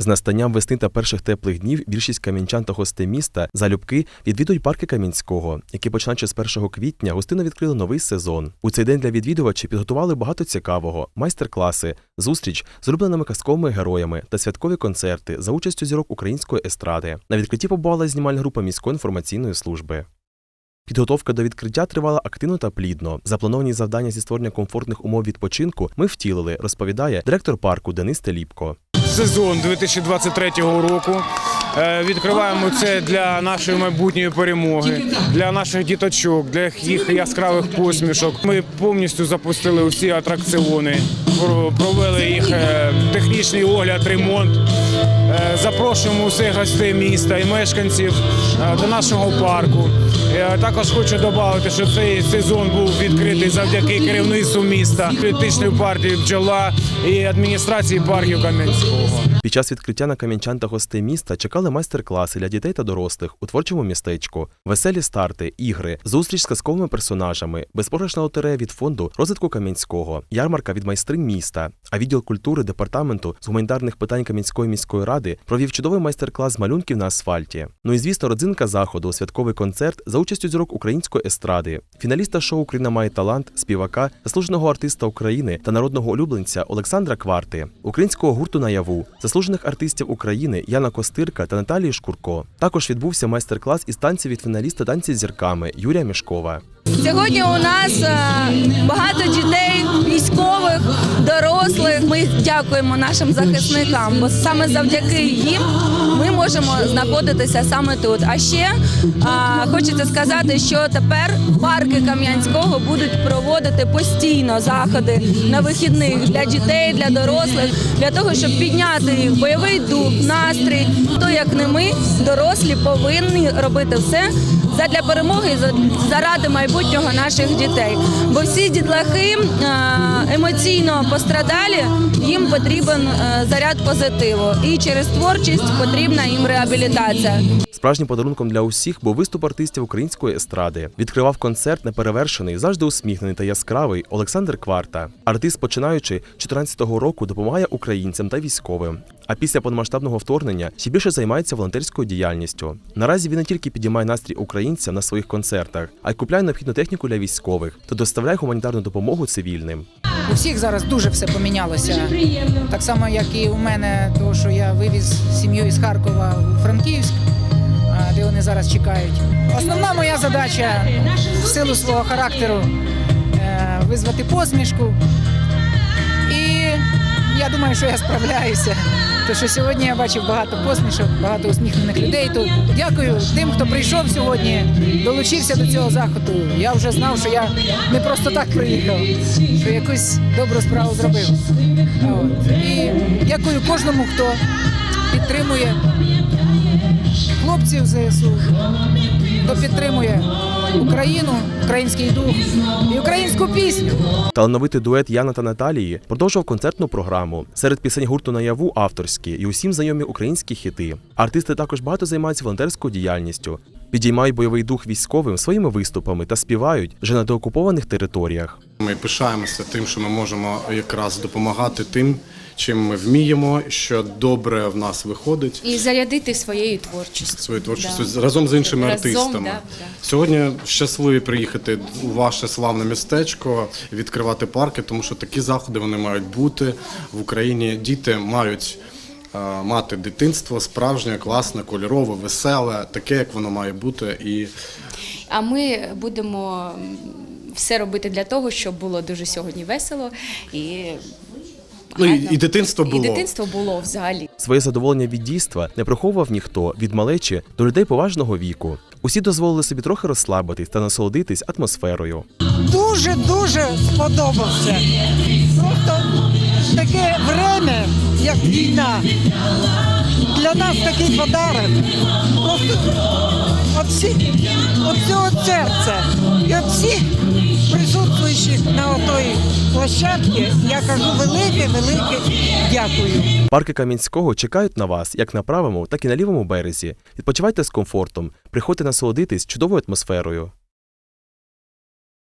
З настанням весни та перших теплих днів більшість кам'янчан та гостей міста залюбки відвідують парки Кам'янського, які починаючи з 1 квітня гостинно відкрили новий сезон. У цей день для відвідувачів підготували багато цікавого: майстер-класи, зустріч з улюбленими казковими героями та святкові концерти за участю зірок української естради. На відкритті побувала знімальна група міської інформаційної служби. Підготовка до відкриття тривала активно та плідно. Заплановані завдання зі створення комфортних умов відпочинку ми втілили, розповідає директор парку Денис Теліпко. Сезон 2023 року. Е, Відкриваємо це для нашої майбутньої перемоги, для наших діточок, для їх яскравих посмішок. Ми повністю запустили усі атракціони, провели їх е, технічний огляд, ремонт. Е, Запрошуємо усіх гостей міста і мешканців до нашого парку. Також хочу додати, що цей сезон був відкритий завдяки керівництву міста, політичної партії бджола і адміністрації парків Кам'янського. Під час відкриття на кам'янчан та гостей міста чекали майстер-класи для дітей та дорослих у творчому містечку, веселі старти, ігри, зустріч з казковими персонажами, безпограшна лотерея від фонду розвитку Кам'янського, ярмарка від майстринь міста. А відділ культури департаменту з гуманітарних питань Кам'янської міської ради провів чудовий майстер-клас з малюнків на асфальті. Ну і звісно, родзинка заходу, святковий концерт за участю зірок української естради, фіналіста шоу Україна має талант, співака, заслуженого артиста України та народного улюбленця Олександра Кварти, українського гурту наяву, заслужених артистів України Яна Костирка та Наталії Шкурко. Також відбувся майстер-клас із танців від фіналіста танці з зірками Юрія Мішкова. Сьогодні у нас е, багато дітей, військових. Дякуємо нашим захисникам, бо саме завдяки їм ми можемо знаходитися саме тут. А ще е, хочеться сказати, що тепер парки Кам'янського будуть проводити постійно заходи на вихідних для дітей, для дорослих, для того, щоб підняти їх бойовий дух, настрій. То як не ми, дорослі, повинні робити все задля перемоги, заради майбутнього наших дітей. Бо всі дітлахи е, емоційно пострадалі, їм потрібен е, заряд позитиву. І через творчість потрібна їм реабілітація. Справжнім подарунком для усіх був виступ артистів української естради. Відкривав концерт неперевершений, завжди усміхнений та яскравий Олександр Кварта. Артист, починаючи 2014 року, допомагає українцям та військовим. А після повномасштабного вторгнення ще більше займається волонтерською діяльністю. Наразі він не тільки підіймає настрій українцям на своїх концертах, а й купляє необхідну техніку для військових та доставляє гуманітарну допомогу цивільним. У всіх зараз дуже все помінялося. Так само, як і у мене, тому що я вивіз сім'ю із Харкова у Франківськ, де вони зараз чекають. Основна моя задача в силу свого характеру е, визвати посмішку. І я думаю, що я справляюся. Тому що сьогодні я бачив багато посмішок, багато усміхнених людей тут. Дякую тим, хто прийшов сьогодні, долучився до цього заходу. Я вже знав, що я не просто так приїхав, що якусь добру справу зробив. От. І дякую кожному, хто підтримує хлопців ЗСУ, хто підтримує Україну, український дух і українську пісню. Талановитий дует Яна та Наталії продовжував концертну програму. Серед пісень гурту наяву авторські і усім знайомі українські хіти. Артисти також багато займаються волонтерською діяльністю. Підіймають бойовий дух військовим своїми виступами та співають вже на деокупованих територіях. Ми пишаємося тим, що ми можемо якраз допомагати тим, чим ми вміємо, що добре в нас виходить. і зарядити своєю творчістю. Свою творчістю Да. разом з іншими Разом, артистами. да, да. Сьогодні щасливі приїхати у ваше славне містечко, відкривати парки, тому що такі заходи вони мають бути в Україні. Діти мають е, мати дитинство справжнє, класне, кольорове, веселе, таке, як воно має бути. І А ми будемо все робити для того, щоб було дуже сьогодні весело і. Ну, і- і дитинство було. І дитинство було взагалі. Своє задоволення від дійства не приховував ніхто від малечі до людей поважного віку. Усі дозволили собі трохи розслабитись та насолодитись атмосферою. дуже дуже сподобався. Просто таке время, як війна. Для нас такий подарок. Просто всі, от цього серця. І от всіх присутствуючих на отої площадці, я кажу велике, велике дякую. Парки Кам'янського чекають на вас як на правому, так і на лівому березі. Відпочивайте з комфортом, приходьте насолодитись чудовою атмосферою.